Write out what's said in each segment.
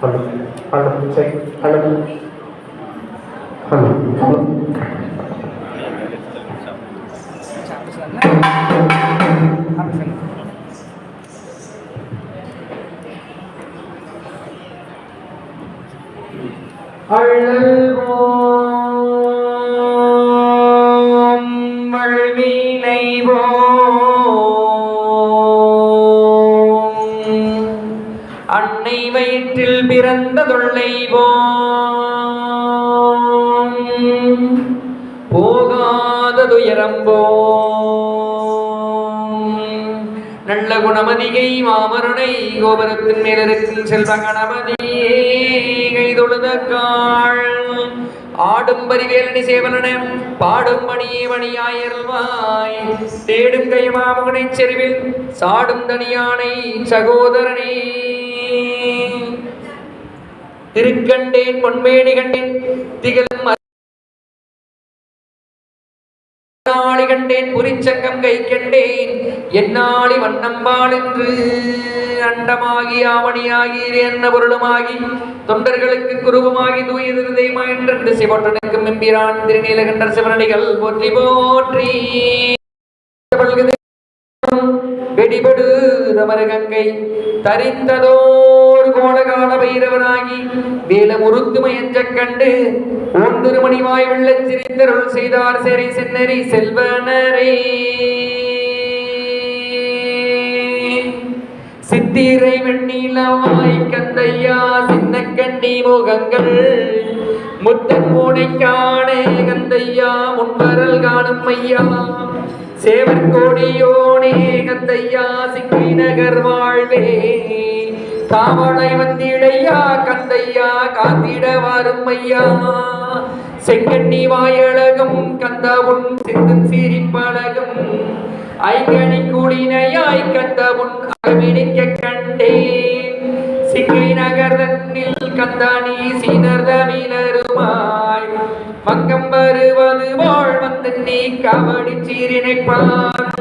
Hello hello check hello hello hello Are you அன்னை வயிற்றில் பிறந்த தொல்லைவோம் போகாத துயரம்போம் நல்ல குணமதிகை மாமருணை கோபுரத்தின் மேலிருக்கும் செல்வ கணபதியே கைதொழுத காள். ஆடும் பரிவேலனி சேவலன பாடும் மணியே மணியாயல்வாய் தேடும் கைமாமகனை செருவில் சாடும் தனியானை சகோதரனே. திருக்கண்டேன் பொன்மேனி கண்டேன் திகழும் கண்டேன் புரிச்சங்கம் கை கண்டேன் என்னாளி வண்ணம்பாள் என்று அண்டமாகி ஆவணியாகி என்ன பொருளுமாகி தொண்டர்களுக்கு குருவமாகி தூய இருதயமாய் என்று சிவட்டனுக்கும் எம்பிரான் திருநீலகண்டர் சிவனடிகள் போற்றி போற்றி. வெடிபடு தமரகங்கை தரித்ததோ கோடகால பைரவனாகி வேலமுறுத்து மயஞ்ச கண்டு ஓன் திருமணிவாய் வெள்ளச் சிரித்தருள் செய்தார் சரி சென்னரி செல்வனரே. சித்திரை வெண்ணிலவாய் கந்தையா சின்ன கண்ணி முகங்கள் முத்தன் மூனை காணே கந்தையா முன்பரல் காணும் ஐயா சேவன் கோடியோனே கந்தையா சிங்கி நகர் வாழ்வே. காவலை வந்திடையா கந்தையா காத்திட வரும் செங்கண்ணி வாயழகம் கந்தவுன் சிந்தன் சிரிப்பழகும் ஐங்கனி கூடினையாய் கந்தவுன் அகமிடிக்க கண்டேன். சிங்கை நகர் தன்னில் கந்தானி சீனர் தமிழருமாய். பங்கம் வருவது வாழ் வந்து நீ கபடி சீரினைப்பான்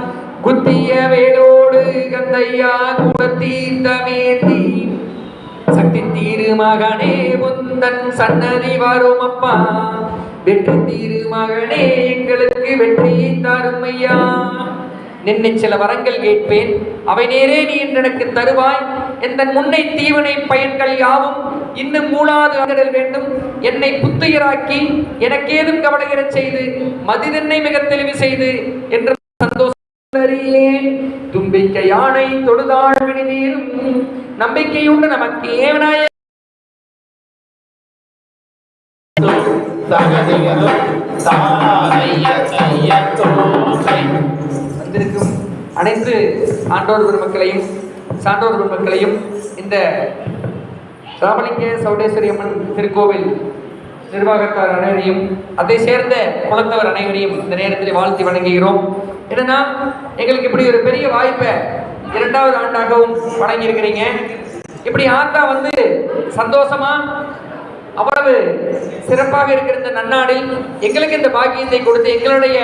குத்திய வேலோடு கந்தையா கூட தீர்த்தமேந்தி சக்தி திருமகனே முந்தன் சன்னதி வரும் அப்பா வெற்றி திருமகனே எங்களுக்கு வெற்றி தரும் ஐயா நின்னை சில வரங்கள் கேட்பேன். அவை நேரே நீ என்று எனக்கு தருவாய். எந்த முன்னை தீவனை பயன்கள் யாவும் இன்னும் மூளாது அகடல் வேண்டும். என்னை புத்துயிராக்கி எனக்கேதும் கவலையிடச் செய்து மதிதென்னை மிக தெளிவு செய்து என்று அறியேன் தும்பிக்கை யானை தொழுதாள் விடுதீரும் நம்பிக்கையுண்டு நமக்கு ஏவனாய. வந்திருக்கும் அனைத்து ஆண்டோர் பெருமக்களையும் சான்றோர் பெருமக்களையும் இந்த ராமலிங்க சௌடேஸ்வரி அம்மன் திருக்கோவில் நிர்வாகத்தார் அனைவரையும் அதை சேர்ந்த குலத்தவர் அனைவரையும் இந்த நேரத்தில் வாழ்த்தி வணங்குகிறோம். என்னன்னா எங்களுக்கு இப்படி ஒரு பெரிய வாய்ப்பை இரண்டாவது ஆண்டாகவும் வழங்கியிருக்கிறீங்க. இப்படி ஆத்தா வந்து சந்தோஷமா அவ்வளவு சிறப்பாக இருக்கிற இந்த நன்னாடில் எங்களுக்கு இந்த பாக்கியத்தை கொடுத்து எங்களுடைய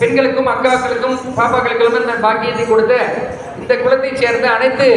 பெண்களுக்கும் அக்காக்களுக்கும் பாப்பாக்களுக்கும் இந்த பாக்கியத்தை கொடுத்த இந்த குலத்தைச் சேர்ந்த அனைத்து